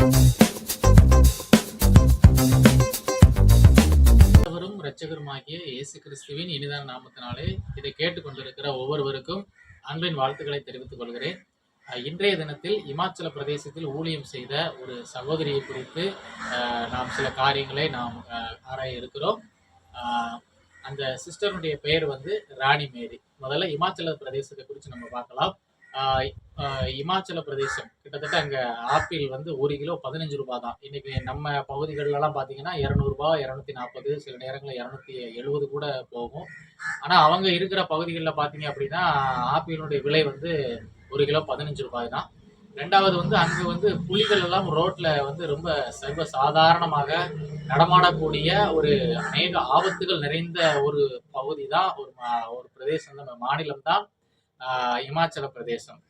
ஆண்டவரும் இரட்சகருமாகிய இயேசு கிறிஸ்துவின் இனிதான நாமத்தினாலே இதை கேட்டுக்கொண்டிருக்கிற ஒவ்வொருவருக்கும் அன்பின் வாழ்த்துக்களை தெரிவித்துக் கொள்கிறேன். இன்றைய தினத்தில் இமாச்சல பிரதேசத்தில் ஊழியம் செய்த ஒரு சகோதரியை குறித்து நாம் சில காரியங்களை நாம் ஆராய இருக்கிறோம். அந்த சிஸ்டருடைய பெயர் வந்து ராணி மேரி. முதல்ல இமாச்சல பிரதேசத்தை குறித்து நம்ம பார்க்கலாம். இமாச்சல பிரதேசம். கிட்டத்தட்ட அங்க ஆப்பிள் வந்து ஒரு கிலோ பதினஞ்சு ரூபாய் தான் இன்னைக்கு நம்ம பகுதிகளெல்லாம் பார்த்தீங்கன்னா இரநூறுபா இரநூத்தி நாற்பது சில நேரங்களில் இரநூத்தி எழுபது கூட போகும். ஆனால் அவங்க இருக்கிற பகுதிகளில் பார்த்தீங்க அப்படின்னா ஆப்பிளுடைய விலை வந்து ஒரு கிலோ பதினஞ்சு ரூபாய் தான் ரெண்டாவது வந்து அங்கே வந்து புலிகள் எல்லாம் ரோட்ல வந்து ரொம்ப சர்வ சாதாரணமாக நடமாடக்கூடிய ஒரு அநேக ஆபத்துகள் நிறைந்த ஒரு பகுதி தான் ஒரு மா- ஒரு பிரதேசம் நம்ம மாநிலம் தான் இமாச்சல பிரதேசம்.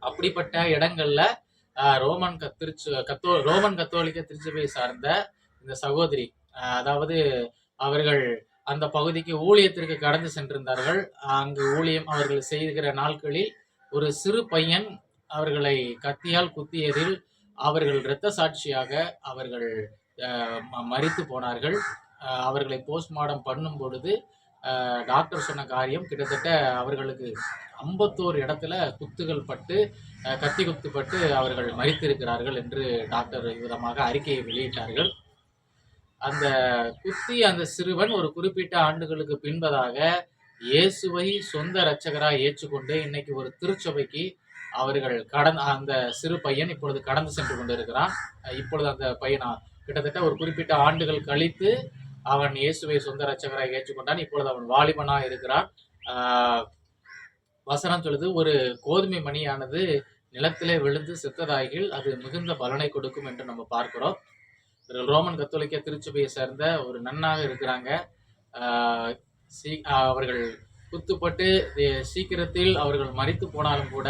அப்படிப்பட்ட இடங்கள்ல ரோமன் கத்திரிச்சு கத்தோ ரோமன் கத்தோலிக்க திருச்சபையை சார்ந்த இந்த சகோதரி அதாவது அவர்கள் அந்த பகுதிக்கு ஊழியத்திற்கு கடந்து சென்றிருந்தார்கள். அங்கு ஊழியம் அவர்கள் செய்கிற நாட்களில் ஒரு சிறு பையன் அவர்களை கத்தியால் குத்தியதில் அவர்கள் இரத்த சாட்சியாக அவர்கள் மறித்து போனார்கள். அவர்களை போஸ்ட்மார்டம் பண்ணும் பொழுது டாக்டர் சொன்ன காரியம் கிட்டத்தட்ட அவர்களுக்கு ஐம்பத்தோரு இடத்துல குத்துகள் பட்டு கத்தி குத்துப்பட்டு அவர்கள் மறித்திருக்கிறார்கள் என்று டாக்டர் விதமாக அறிக்கையை வெளியிட்டார்கள். அந்த குத்தி அந்த சிறுவன் ஒரு குறிப்பிட்ட ஆண்டுகளுக்கு பின்பதாக இயேசுவை சொந்த இரட்சகராக ஏற்றுக்கொண்டு இன்னைக்கு ஒரு திருச்சபைக்கு அவர்கள் கடந்த அந்த சிறு பையன் இப்பொழுது கடந்து சென்று கொண்டிருக்கிறான். இப்பொழுது அந்த பையனா? கிட்டத்தட்ட ஒரு குறிப்பிட்ட ஆண்டுகள் கழித்து அவன் இயேசுவை சொந்த ரச்சகராக ஏற்றுக்கொண்டான். இப்பொழுது அவன் வாலிபனாக இருக்கிறான். வசனம் சொல்லுது ஒரு கோதுமை மணியானது நிலத்திலே விழுந்து செத்ததாகில் அது மிகுந்த பலனை கொடுக்கும் என்று நம்ம பார்க்கிறோம். ரோமன் கத்தோலிக்க திருச்சபையை சேர்ந்த ஒரு நன்னாக இருக்கிறாங்க. சீ- அவர்கள் குத்துப்பட்டு சீக்கிரத்தில் அவர்கள் மறித்து போனாலும் கூட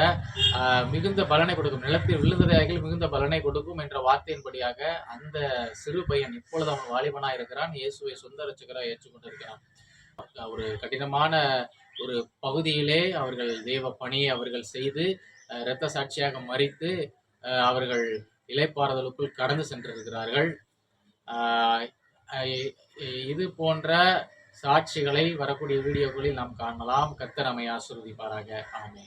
மிகுந்த பலனை கொடுக்கும். நிலத்தில் விழுந்ததாகில் மிகுந்த பலனை கொடுக்கும் என்ற வார்த்தையின்படியாக அந்த சிறு பையன் இப்பொழுது அவன் வாலிபனாக இருக்கிறான். இயேசுவை சொந்த ரட்சகராக ஏற்றுக்கொண்டிருக்கிறான். ஒரு கடினமான ஒரு பகுதியிலே அவர்கள் தெய்வ பணியை அவர்கள் செய்து இரத்த சாட்சியாக மறித்து அவர்கள் இலைப்பாறுதலுக்குள் கடந்து சென்றிருக்கிறார்கள். இது போன்ற சாட்சிகளை வரக்கூடிய வீடியோக்களில் நாம் காணலாம். கத்தர் நம்மை பாராக ஆமே